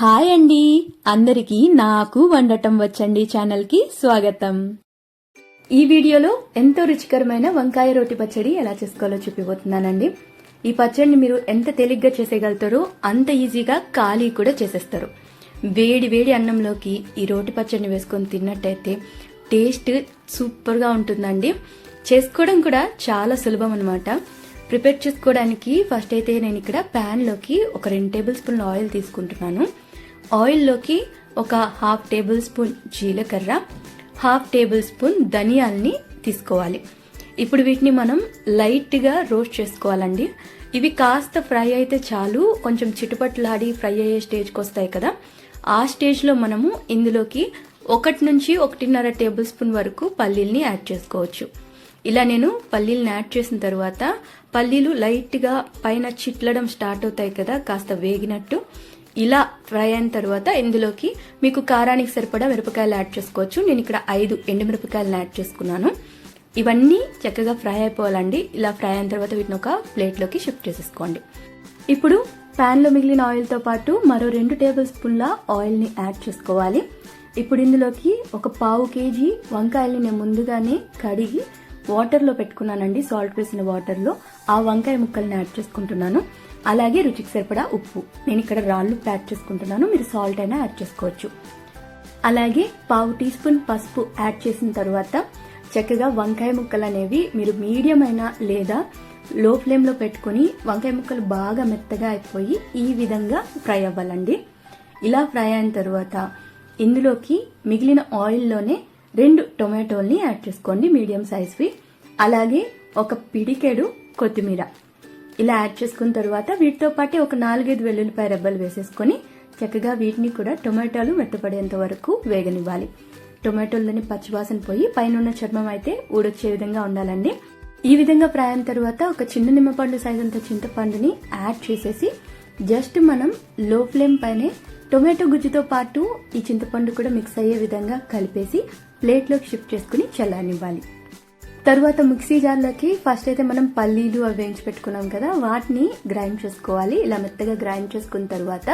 Hi అండి. అందరికీ నాకు వండటం వచ్చండి ఛానల్కి స్వాగతం. ఈ వీడియోలో ఎంతో రుచికరమైన వంకాయ రోటి పచ్చడి ఎలా చేసుకోవాలో చూపిపోతున్నానండి ఈ పచ్చడిని మీరు ఎంత తేలిగ్గా చేసేయగలుగుతారో అంత ఈజీగా ఖాళీ కూడా చేసేస్తారు. వేడి వేడి అన్నంలోకి ఈ రోటి పచ్చడిని వేసుకొని తిన్నట్టయితే టేస్ట్ సూపర్గా ఉంటుందండి. చేసుకోవడం కూడా చాలా సులభం అనమాట ప్రిపేర్ చేసుకోవడానికి ఫస్ట్ అయితే నేను ఇక్కడ ప్యాన్లోకి ఒక రెండు టేబుల్ స్పూన్ల ఆయిల్ తీసుకుంటున్నాను. ఆయిల్లోకి ఒక హాఫ్ టేబుల్ స్పూన్ జీలకర్ర హాఫ్ టేబుల్ స్పూన్ ధనియాల్ని తీసుకోవాలి. ఇప్పుడు వీటిని మనం లైట్గా రోస్ట్ చేసుకోవాలండి. ఇవి కాస్త ఫ్రై అయితే చాలు కొంచెం చిటుపట్లాడి ఫ్రై అయ్యే స్టేజ్కి వస్తాయి కదా. ఆ స్టేజ్లో మనము ఇందులోకి ఒకటి నుంచి ఒకటిన్నర టేబుల్ స్పూన్ వరకు పల్లీల్ని యాడ్ చేసుకోవచ్చు. ఇలా నేను పల్లీలను యాడ్ చేసిన తర్వాత పల్లీలు లైట్గా పైన చిట్లడం స్టార్ట్ అవుతాయి కదా కాస్త వేగినట్టు. ఇలా ఫ్రై అయిన తర్వాత ఇందులోకి మీకు కారానికి సరిపడా మిరపకాయలు యాడ్ చేసుకోవచ్చు. నేను ఇక్కడ ఐదు ఎండుమిరపకాయలను యాడ్ చేసుకున్నాను. ఇవన్నీ చక్కగా ఫ్రై అయిపోవాలండి. ఇలా ఫ్రై అయిన తర్వాత వీటిని ఒక ప్లేట్లోకి షిఫ్ట్ చేసేసుకోండి. ఇప్పుడు ప్యాన్లో మిగిలిన ఆయిల్తో పాటు మరో రెండు టేబుల్ స్పూన్ల ఆయిల్ని యాడ్ చేసుకోవాలి. ఇప్పుడు ఇందులోకి ఒక పావు కేజీ వంకాయల్ని నేను ముందుగానే కడిగి వాటర్లో పెట్టుకున్నానండి సాల్ట్ వేసిన వాటర్లో. ఆ వంకాయ ముక్కల్ని యాడ్ చేసుకుంటున్నాను. అలాగే రుచికి సరిపడా ఉప్పు. నేను ఇక్కడ రాళ్ళు యాడ్ చేసుకుంటున్నాను. మీరు సాల్ట్ అయినా యాడ్ చేసుకోవచ్చు. అలాగే పావు టీ స్పూన్ పసుపు యాడ్ చేసిన తర్వాత చక్కగా వంకాయ ముక్కలు అనేవి మీరు మీడియం అయినా లేదా లో ఫ్లేమ్లో పెట్టుకుని వంకాయ ముక్కలు బాగా మెత్తగా అయిపోయి ఈ విధంగా ఫ్రై అవ్వాలండి. ఇలా ఫ్రై అయిన తర్వాత ఇందులోకి మిగిలిన ఆయిల్లోనే రెండు టొమాటోల్ని యాడ్ చేసుకోండి మీడియం సైజ్వి. అలాగే ఒక పిడికెడు కొత్తిమీర. ఇలా యాడ్ చేసుకున్న తర్వాత వీటితో పాటు ఒక నాలుగైదు వెల్లుల్లిపాయ రెబ్బలు వేసేసుకొని చక్కగా వీటిని కూడా టొమాటోలు మెత్తపడేంత వరకు వేగనివ్వాలి. టొమాటోలని పచ్చివాసన పోయి పైన చర్మం అయితే ఊడొచ్చే విధంగా ఉండాలండి. ఈ విధంగా ఫ్రై అయిన తర్వాత ఒక చిన్న నిమ్మపండు సైజ్ అంత చింతపండుని యాడ్ చేసేసి జస్ట్ మనం లో ఫ్లేమ్ పైనే టొమాటో గుజ్జుతో పాటు ఈ చింతపండు కూడా మిక్స్ అయ్యే విధంగా కలిపేసి ప్లేట్లోకి షిఫ్ట్ చేసుకుని చల్లారనివ్వాలి. తరువాత మిక్సీ జార్లోకి ఫస్ట్ అయితే మనం పల్లీలు అవి వేయించి పెట్టుకున్నాం కదా వాటిని గ్రైండ్ చేసుకోవాలి. ఇలా మెత్తగా గ్రైండ్ చేసుకున్న తర్వాత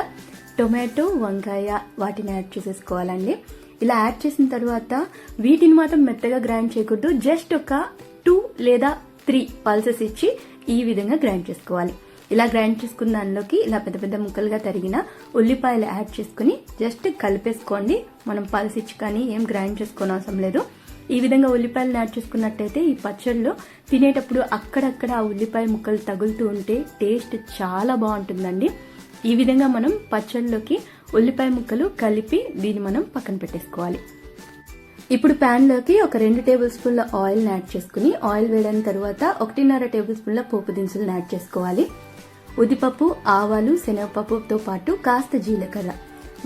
టొమాటో వంకాయ వాటిని యాడ్ చేసేసుకోవాలండి. ఇలా యాడ్ చేసిన తర్వాత వీటిని మాత్రం మెత్తగా గ్రైండ్ చేయకూడదు. జస్ట్ ఒక టూ లేదా త్రీ పల్సెస్ ఇచ్చి ఈ విధంగా గ్రైండ్ చేసుకోవాలి. ఇలా గ్రైండ్ చేసుకున్న దానిలోకి ఇలా పెద్ద పెద్ద ముక్కలుగా తరిగిన ఉల్లిపాయలు యాడ్ చేసుకుని జస్ట్ కలిపేసుకోండి. మనం పల్స్ ఇచ్చి కానీ ఏం గ్రైండ్ చేసుకోని అవసరం లేదు. ఈ విధంగా ఉల్లిపాయలు యాడ్ చేసుకున్నట్టయితే ఈ పచ్చడిలో తినేటప్పుడు అక్కడక్కడ ఆ ఉల్లిపాయ ముక్కలు తగులుతూ ఉంటే టేస్ట్ చాలా బాగుంటుందండి. ఈ విధంగా మనం పచ్చడిలోకి ఉల్లిపాయ ముక్కలు కలిపి దీన్ని మనం పక్కన పెట్టేసుకోవాలి. ఇప్పుడు ప్యాన్లోకి ఒక రెండు టేబుల్ స్పూన్ల ఆయిల్ని యాడ్ చేసుకుని ఆయిల్ వేయడం తర్వాత ఒకటిన్నర టేబుల్ స్పూన్ల పోపు దినుసులను యాడ్ చేసుకోవాలి. ఉదిపప్పు ఆవాలు శనగపప్పుతో పాటు కాస్త జీలకర్ర.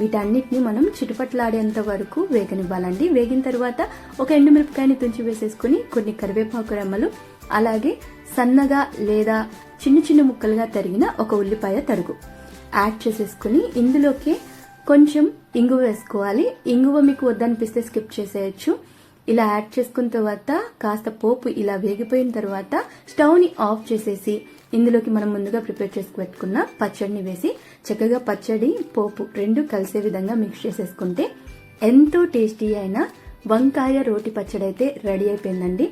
వీటన్నిటిని మనం చిటుపట్లాడేంత వరకు వేగనివ్వాలండి. వేగిన తర్వాత ఒక ఎండుమిరపకాయని తుంచి వేసేసుకుని కొన్ని కరివేపాకు రెమ్మలు అలాగే సన్నగా లేదా చిన్న చిన్న ముక్కలుగా తరిగిన ఒక ఉల్లిపాయ తరుగు. యాడ్ చేసేసుకుని ఇందులోకి కొంచెం ఇంగువ వేసుకోవాలి. ఇంగువ మీకు వద్దనిపిస్తే స్కిప్ చేసేయచ్చు. ఇలా యాడ్ చేసుకున్న తర్వాత కాస్త పోపు ఇలా వేగిపోయిన తర్వాత స్టవ్ని ఆఫ్ చేసేసి ఇందులోకి మనం ముందుగా ప్రిపేర్ చేసి పెట్టుకున్న పచ్చడిని వేసి చక్కగా పచ్చడి పోపు రెండు కలిసే విధంగా మిక్స్ చేసేసుకుంటే ఎంతో టేస్టీ అయిన వంకాయ రోటి పచ్చడి అయితే రెడీ అయిపోయిందండి.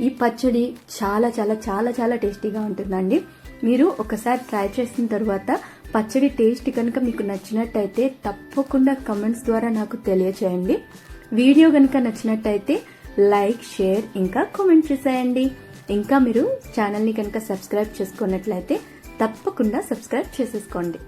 ఈ పచ్చడి చాలా చాలా చాలా చాలా టేస్టీగా ఉంటుందండి. మీరు ఒకసారి ట్రై చేసిన తర్వాత పచ్చడి టేస్ట్ కనుక మీకు నచ్చినట్టయితే తప్పకుండా కమెంట్స్ ద్వారా నాకు తెలియచేయండి. వీడియో కనుక నచ్చినట్టయితే లైక్ షేర్ ఇంకా కామెంట్ చేసేయండి. ఇంకా మీరు ఛానల్ని కనుక సబ్స్క్రైబ్ చేసుకున్నట్లయితే తప్పకుండా సబ్స్క్రైబ్ చేసేసుకోండి.